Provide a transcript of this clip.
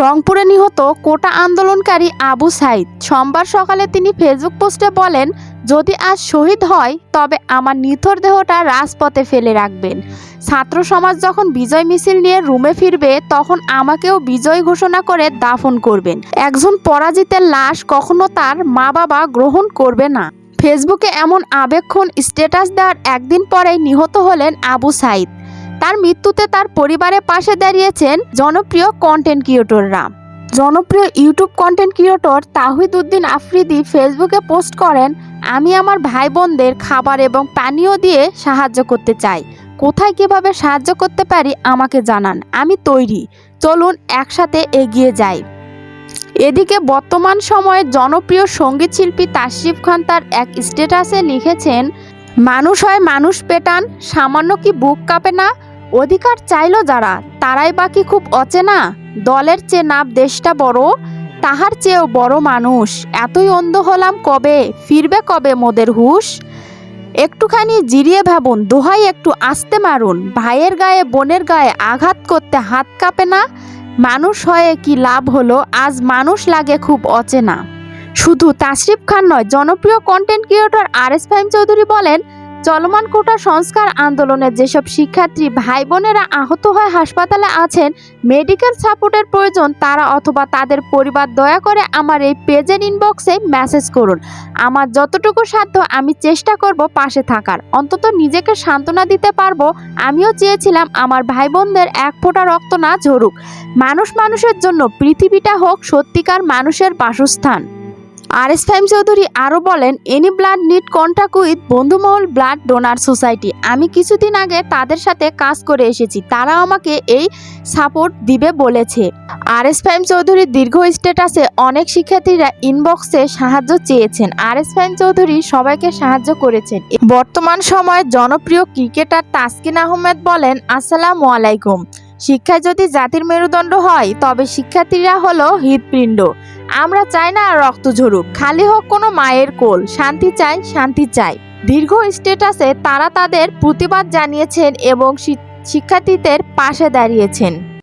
রংপুরে নিহত কোটা আন্দোলনকারী আবু সাইদ। সোমবার সকালে তিনি ফেসবুক পোস্টে বলেন, যদি আজ শহীদ হয়, তবে আমার নিথর দেহটা রাজপথে ফেলে রাখবেন। ছাত্র সমাজ যখন বিজয় মিছিল নিয়ে রুমে ফিরবে, তখন আমাকেও বিজয় ঘোষণা করে দাফন করবেন। একজন পরাজিতের লাশ কখনো তার মা বাবা গ্রহণ করবে না। ফেসবুকে এমন আবেক্ষণ স্ট্যাটাস দেওয়ার একদিন পরেই নিহত হলেন আবু সাইদ। তার মৃত্যুতে তার পরিবারের পাশে দাঁড়িয়েছেন জনপ্রিয় কন্টেন্ট ক্রিয়েটররা জনপ্রিয় YouTube content creator Tahid Uddin Afridi ফেসবুকে পোস্ট করেন, আমি আমার ভাই বোনদের খাবার এবং পানীয় দিয়ে সাহায্য করতে চাই। কোথায় কীভাবে সাহায্য করতে পারি আমাকে জানান। আমি তৈরি। চলুন একসাথে এগিয়ে যাই। এদিকে বর্তমান সময়ে জনপ্রিয় সংগীত শিল্পী তাশরিফ খান তার এক স্ট্যাটাসে লিখেছেন, মানুষ হয় মানুষ পেটান, সামান্য কি বুক কাঁপে না অধিকার চাইল যারা, তারাই বাকি খুব অচেনা? দলের চেয়ে নাপ দেশটা বড়, তাহার চেয়েও বড় মানুষ। এতই অন্ধ হলাম কবে? ফিরবে কবে মোদের হুশ? একটুখানি জিরিয়ে ভাবুন, দোহাই একটু আস্তে মারুন। ভাইয়ের গায়ে, বোনের গায়ে আঘাত করতে হাত কাঁপে না? মানুষ হয়ে কি লাভ হলো? আজ মানুষ লাগে খুব অচেনা। শুধু তাশরিফ খান নয়, জনপ্রিয় content creator R S Fahim Chowdhury বলেন চলমান কোটা সংস্কার আন্দোলনে যেসব শিক্ষার্থী ভাই বোনেরা আহত হয়ে হাসপাতালে আছেন, মেডিকেল সাপোর্টের প্রয়োজন তারা অথবা তাদের পরিবার দয়া করে আমার এই পেজের ইনবক্সে মেসেজ করুন। আমার যতটুকু সাধ্য আমি চেষ্টা করব পাশে থাকার। অন্তত নিজেকে সান্ত্বনা দিতে পারব, আমিও চেয়েছিলাম আমার ভাই বোনদের এক ফোঁটা রক্ত না ঝরুক। মানুষ মানুষের জন্য পৃথিবীটা হোক সত্যিকার মানুষের বাসস্থান। আর এস ফাইম চৌধুরী আরও বলেন, any blood need contact with Bondhumohol blood donor society. আমি কিছুদিন আগে তাদের সাথে কাজ করে এসেছি। তারা আমাকে এই সাপোর্ট দিবে বলেছে। আর এস ফাইম চৌধুরীর দীর্ঘ স্ট্যাটাসে অনেক শিক্ষার্থীরা ইনবক্সে সাহায্য চেয়েছেন। আর এস ফাইম চৌধুরী সবাইকে সাহায্য করেছেন। বর্তমান সময়ে জনপ্রিয় ক্রিকেটার তাসকিন আহমেদ বলেন, আসসালামু আলাইকুম। শিক্ষা যদি জাতির মেরুদণ্ড হয়, তবে শিক্ষার্থীরা হলো হৃৎপিণ্ড। আমরা চাই না রক্ত ঝরুক, খালি হোক কোনো মায়ের কোল। শান্তি চাই শান্তি চাই। দীর্ঘ স্টেটাসে তারা তাদের প্রতিবাদ জানিয়েছেন এবং শিক্ষার্থীদের পাশে দাঁড়িয়েছেন।